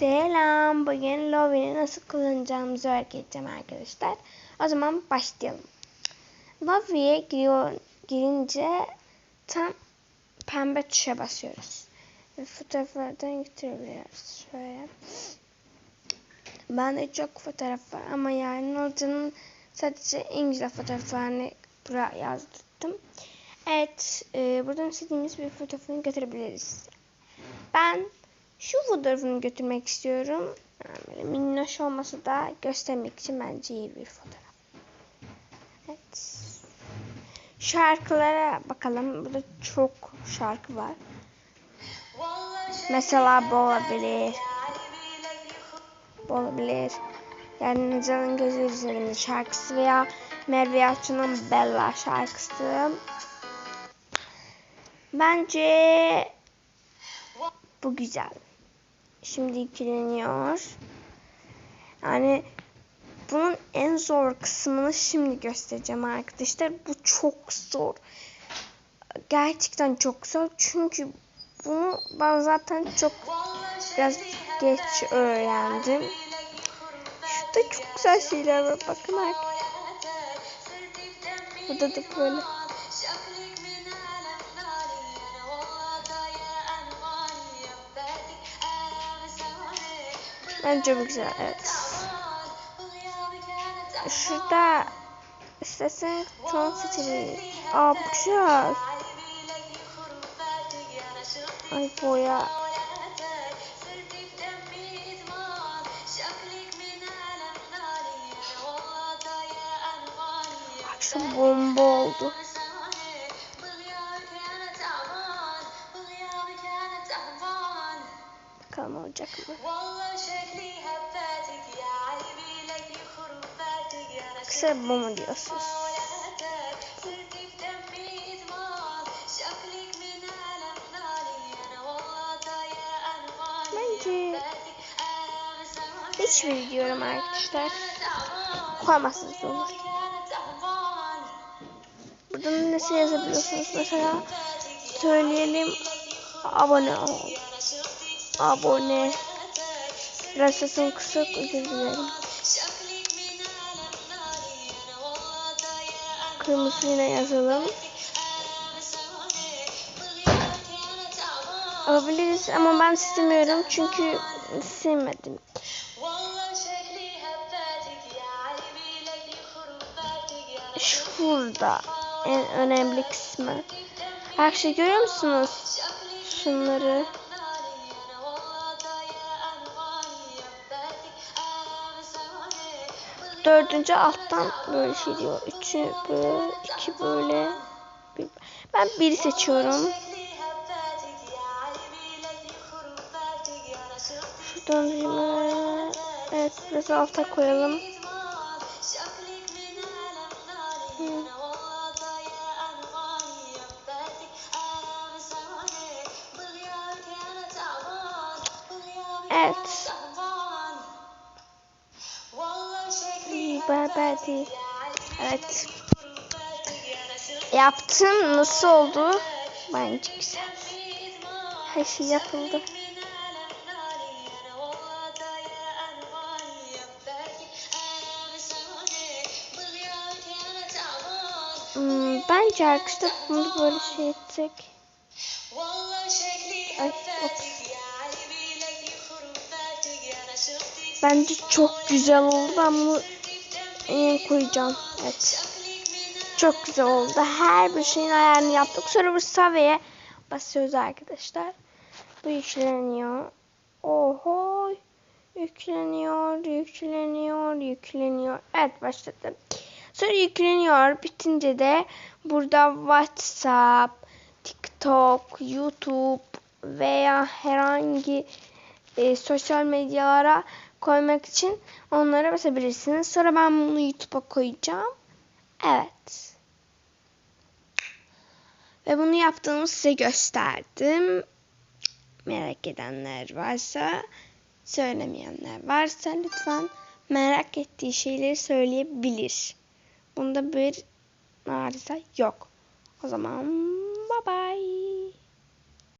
Selam. Bugün Love'yi nasıl kullanacağımızı öğreteceğim arkadaşlar. O zaman başlayalım. Giriyor, girince tam pembe tuşa basıyoruz. Ve fotoğraflardan götürebiliyoruz. Şöyle. Bende çok fotoğraf var ama yani hocanın sadece güzel fotoğraflarını buraya yazdırdım. Evet, e, buradan istediğimiz bir fotoğrafını götürebiliriz. Şu fotoğrafını götürmek istiyorum. Böyle minnoş olması da göstermek için bence iyi bir fotoğraf. Evet. Şarkılara bakalım. Burada çok şarkı var. Mesela bu olabilir. Bu olabilir. Yani Necan'ın Gözü Üzerinde şarkısı veya Merve Yalçın'ın Bella şarkısı. Bence bu güzel. Şimdi yükleniyor. Yani bunun en zor kısmını şimdi göstereceğim arkadaşlar. Bu çok zor. Gerçekten çok zor. Çünkü bunu ben zaten çok biraz geç öğrendim. Şurada çok güzel şeyler var. Bakın arkadaşlar. Burada da böyle. Bence bu güzel. Evet. Şurada istersen ton seçebiliriz. Aa bu güzel. Ay boya. Akşam bomba oldu. Olacak mı? Kısa bu mu diyorsunuz? Bence hiçbir diyorum arkadaşlar. Koymazsınız olur. Buradan nasıl yazabiliyorsunuz mesela? Söyleyelim abone ol. Abone. Biraz sesim kısık özür dilerim. Kırmızıyla yazalım. Alabiliriz ama ben istemiyorum çünkü sevmedim. Şurada en önemli kısmı. Her şey görüyor musunuz? Şunları. Dördüncü alttan böyle şey diyor. Üçü böyle, iki böyle. Ben biri seçiyorum. Şuradan yine, evet biraz alta koyalım. Evet. Değil. Evet. Yaptım. Nasıl oldu? Bence güzel. Her şey yapıldı. Hmm, bence arkadaşlar bunu böyle şey etsek. Ay. Bence çok güzel oldu. Ben bunu en koyacağım. Evet. Çok güzel oldu. Her bir şeyin ayarını yaptık. Sonra bu savyeye basıyoruz arkadaşlar. Bu yükleniyor. Oho. Yükleniyor, yükleniyor, yükleniyor. Evet başladı. Sonra yükleniyor. Bitince de burada WhatsApp, TikTok, YouTube veya herhangi e, sosyal medyalara koymak için onlara basabilirsiniz. Sonra ben bunu YouTube'a koyacağım. Evet. Ve bunu yaptığımı size gösterdim. Merak edenler varsa, söylemeyenler varsa lütfen merak ettiği şeyleri söyleyebilir. Bunda bir arıza yok. O zaman bye bye.